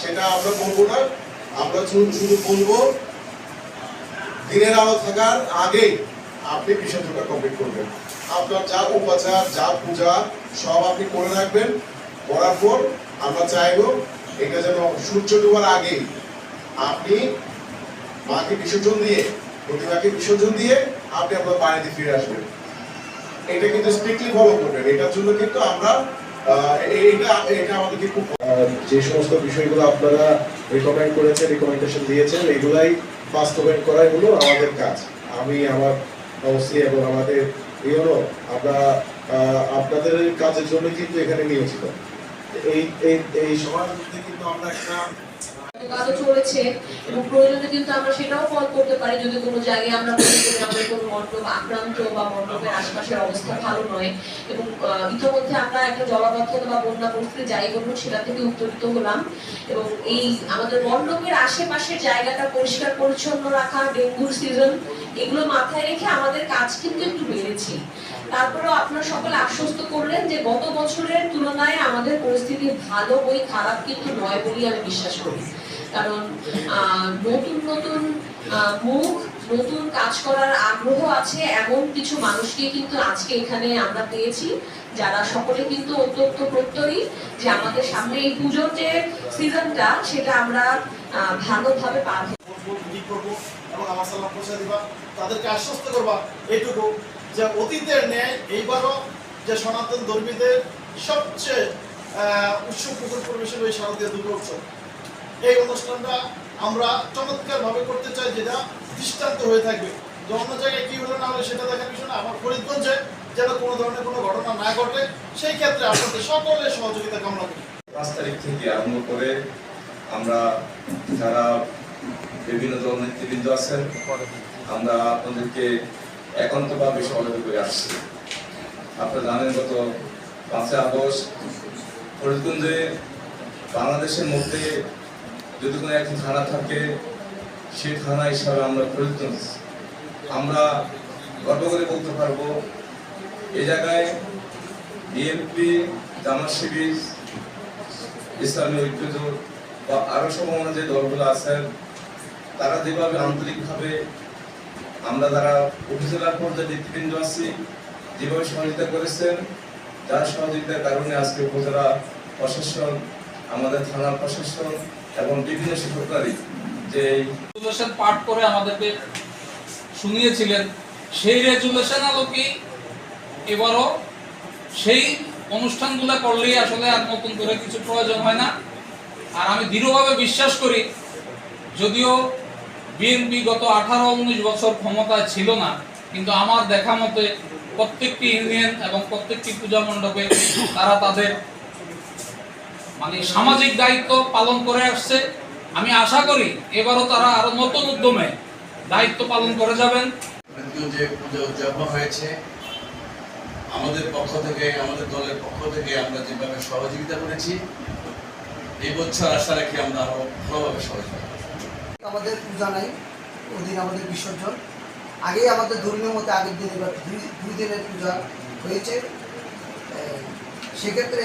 সেটা আমরা বলব না। আমরা শুধু বলব, দিনের আলো থাকার আগে আপনি বিসর্জনটা কমপ্লিট করবেন। আপনার যা উপাচার, যা পূজা, সব আপনি করে রাখবেন। করার পর আমরা চাইব এটা যেন সূর্য ডোবার আগে আপনি মাকে বিসর্জন দিয়ে, প্রতিমাকে বিসর্জন দিয়ে আপনি আপনার বাড়িতে ফিরে আসবেন। এটা কিন্তু স্ট্রিক্টলি ফলো করবেন। এটার জন্য কিন্তু আমরা যে সমস্ত বিষয়গুলো আপনারা রেকমেন্ড করেছেন রেকমেন্ডেশন দিয়েছেন, এগুলাই বাস্তবায়ন করাই হলো আমাদের কাজ। আমি, আমার অবশ্যই এবং আমাদের ইউনো আমরা আপনাদের কাজের জন্য কিন্তু এখানে নিয়েছিলাম এই এই এই সমাজ কিন্তু আমরা একটা আমরা একটা বা বন্যা সেটা থেকে হলাম এবং এই মণ্ডপের আশেপাশের জায়গাটা পরিষ্কার পরিচ্ছন্ন রাখা, ডেঙ্গুর সিজন এগুলো মাথায় রেখে আমাদের কাজ কিন্তু একটু বেড়েছে। তারপরেও আপনারা সকলে আশ্বস্ত করলেন যে গত বছরের তুলনায় আমাদের পরিস্থিতি ভালো বই খারাপ কিন্তু নয় বলেই আমি বিশ্বাস করি। কারণ নতুন নতুন মুখ, নতুন কাজ করার আগ্রহ আছে এমন কিছু মানুষকে কিন্তু আজকে এখানে আমরা পেয়েছি, যারা সকলে কিন্তু অত্যন্ত প্রত্যয়ী যে আমাদের সামনে এই পুজোর যে সিজনটা, সেটা আমরা ভালোভাবে পার করব এবং আমার সালাম পৌঁছে দিবা। তাদেরকে আশ্বস্ত করবা, এইটুকু। যে অতীতের ন্যায় এইবারও যে সনাতন ধর্মীদের সবচেয়ে উৎসব পুকুর পরিবেশন ওই শারদীয় দুর্গা উৎসব। এই অনুষ্ঠানটা আমরা চমৎকারভাবে করতে চাই যেটা দৃষ্টান্ত হয়ে থাকবে। যে অন্য জায়গায় কি হলো না হলে সেটা দেখার বিষয় না আমার ফরিদগঞ্জে যেন কোনো ধরনের কোনো ঘটনা না ঘটে, সেই ক্ষেত্রে আপনাদের সকলের সহযোগিতা কামনা করি। পাঁচ তারিখ থেকে আরম্ভ করে আমরা যারা বিভিন্ন দল নেতৃবৃন্দ আছেন, আমরা আপনাদেরকে একান্তভাবে সহযোগিতা করে আসছে। আপনারা জানেন গত পাঁচই আগস্ট ফরিদগঞ্জে বাংলাদেশের মধ্যে যদি কোনো একটি থানা থাকে সেই থানা হিসাবে আমরা ফরিদগঞ্জ। আমরা গর্ব করে বলতে পারব, এ জায়গায় বিএনপি, জামাত শিবির, ইসলামী ঐক্যজোট বা আরও সম্ভাবনা যে দলগুলো আছেন, তারা যেভাবে আন্তরিকভাবে আমরা যারা উপজেলার পর্যায়ে নেতৃবৃন্দ আছি, যেভাবে সহযোগিতা করেছেন, যার সহযোগিতার কারণে আজকে উপজেলা প্রশাসন, আমাদের থানা প্রশাসন এবং বিভিন্ন সরকারি যে পাঠ করে আমাদেরকে শুনিয়েছিলেন। সেই রেজুলেশন আলোকেই এবারও সেই অনুষ্ঠানগুলো করলেই আসলে আর নতুন করে কিছু প্রয়োজন হয় না। আর আমি দৃঢ়ভাবে বিশ্বাস করি, যদিও বিএনপি গত আঠারো উনিশ বছর ক্ষমতায় ছিল না, কিন্তু আমার দেখা মতে প্রত্যেকটি ইউনিয়ন এবং প্রত্যেকটি পূজা মণ্ডপে তারা তাদের মানে সামাজিক দায়িত্ব পালন করে আসছে আমি আশা করি এবারও তারা আরও নতুন উদ্যমে দায়িত্ব পালন করে যাবেন যে পুজো উদযাপন হয়েছে, আমাদের পক্ষ থেকে, আমাদের দলের পক্ষ থেকে আমরা যেভাবে সহযোগিতা করেছি, এই বছর আশা রাখি আমরা আরও ভালোভাবে সহযোগিতা। আমাদের পূজা নাই, ওদিন আমাদের বিসর্জন। আগেই আমাদের ধর্মীয় মতে আগের দিন এবার দুই দিনের পূজা হয়েছে। সেক্ষেত্রে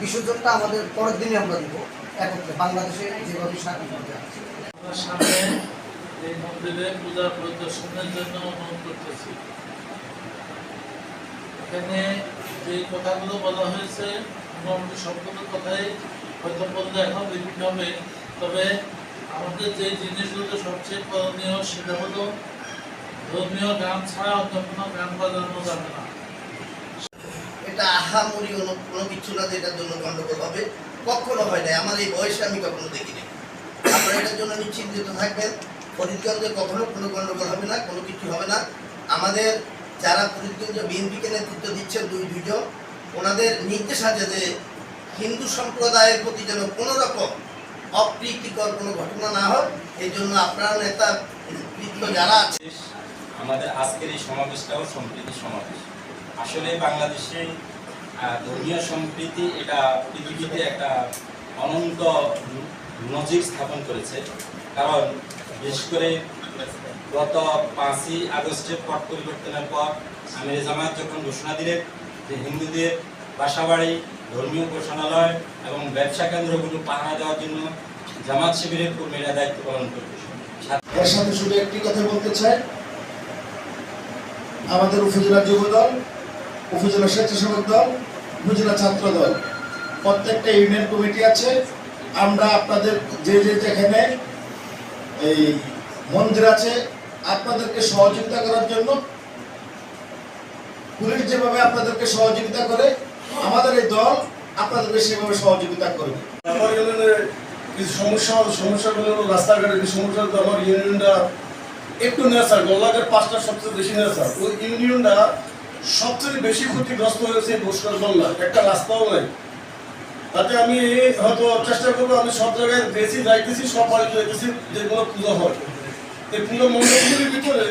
বিসর্জনটা আমাদের পরের দিনে আমরা দিব, একত্রে বাংলাদেশে যেভাবে স্বাধীন পূজা এই মন্দিরে পূজা জন্য অনুরোধ করতেছি। এখানে যে কথাগুলো বলা হয়েছে, মোটামুটি কথাই হয়তো বললে এখন রিপিট হবে। তবে আমাদের যে জিনিসগুলো সবচেয়ে করণীয় সেটা হলো ধর্মীয় গান ছাড়া অন্য কোনো গান বাজানো যাবে না। এটা আহামরি কোনো কোনো কিছু না যেটার জন্য গন্ডগোল হবে। কখনো হয় না আমার এই বয়সে আমি কখনো দেখিনি। আপনারা এটার জন্য নিশ্চিন্তিত থাকবেন। ফরিদগঞ্জে কখনো কোনো গন্ডগোল হবে না, কোনো কিছু হবে না। আমাদের যারা ফরিদগঞ্জে বিএনপিকে নেতৃত্ব দিচ্ছেন দুই, দুইজন, ওনাদের নির্দেশ আছে যে হিন্দু সম্প্রদায়ের প্রতি যেন কোনো রকম অপ্রীতিকর কোনো ঘটনা না হয় এই জন্য আপনার নেতা যারা আছে আমাদের আজকের এই সমাবেশটাও সম্প্রীতি সমাবেশ। আসলে বাংলাদেশে ধর্মীয় সম্প্রীতি এটা পৃথিবীতে একটা অনন্ত নজির স্থাপন করেছে। কারণ বিশেষ করে গত পাঁচই আগস্টের পট পরিবর্তনের পর আমির জামাত যখন ঘোষণা দিলেন যে হিন্দুদের বাসাবাড়ি ধর্মীয় উপাসনালয় এবং ব্যবসা কেন্দ্রগুলো পাহারা দেওয়ার জন্য জামাত শিবিরের কর্মীরা দায়িত্ব পালন করবে এর সাথে শুধু একটি কথা বলতে চাই। আমাদের উপজেলা যুব দল, উপজেলা স্বেচ্ছাসেবক দল, উপজেলা ছাত্র দল, প্রত্যেকটা ইউনিয়ন কমিটি আছে। আমরা আপনাদের যে যে যেখানে এই মন্দির আছে, আপনাদেরকে সহযোগিতা করার জন্য পুলিশ যেভাবে আপনাদেরকে সহযোগিতা করে আমাদের এই দল আপনাদেরকে সেভাবে সহযোগিতা করবে। আমার ইউনিয়নে কিছু সমস্যা সমস্যাগুলো হলো রাস্তাঘাটের কিছু সমস্যা তো আমার ইউনিয়নটা একটু নেশা গোলাঘাট পাঁচটা সবচেয়ে বেশি নেশা ওই ইউনিয়নটা সবচেয়ে বেশি ক্ষতিগ্রস্ত হয়েছে পুষ্কর বন্যা একটা রাস্তাও নাই। তাতে আমি হয়তো চেষ্টা করব আমি সব জায়গায় গেছি যাইতেছি সব বাড়িতে যাইতেছি যেগুলো পুজো হয়। এই পুজো মণ্ডপগুলির ভিতরে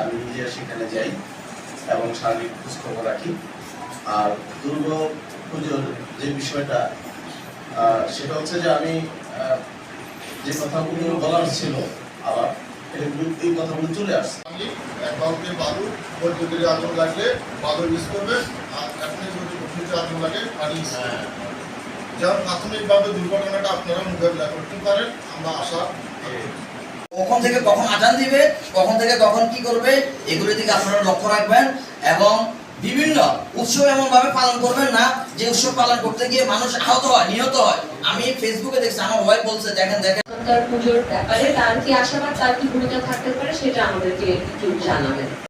আমি নিজে সেখানে যাই। এবং শারীরিক খোঁজখবর রাখি আর দুর্গা পুজোর যে বিষয়টা সেটা হচ্ছে যে আমি যে কথাগুলো বলার ছিল আবার এই কথাগুলো চলে আসছে আমি অ্যাকাউন্টে বালু বৈদ্যুতিক আগুন লাগলে বালু ইউজ করবে আর এখন আগুন লাগে পানি। যেমন প্রাথমিকভাবে দুর্ঘটনাটা আপনারা মোকাবিলা করতে পারেন আমরা আশা করি। কখন থেকে কখন আজান দিবে, কখন থেকে কখন কি করবে এগুলোর দিকে আপনারা লক্ষ্য রাখবেন এবং বিভিন্ন উৎসব এমন ভাবে পালন করবেন না, যে উৎসব পালন করতে গিয়ে মানুষ আহত হয়, নিহত হয়। আমি ফেসবুকে দেখছি, আমার ওয়াইফ বলছে, দেখেন দেখেন। তার পুজোর ব্যাপারে তার কি আশাবাদ, তার কি ভূমিকা থাকতে পারে, সেটা আমাদেরকে একটু জানাবেন।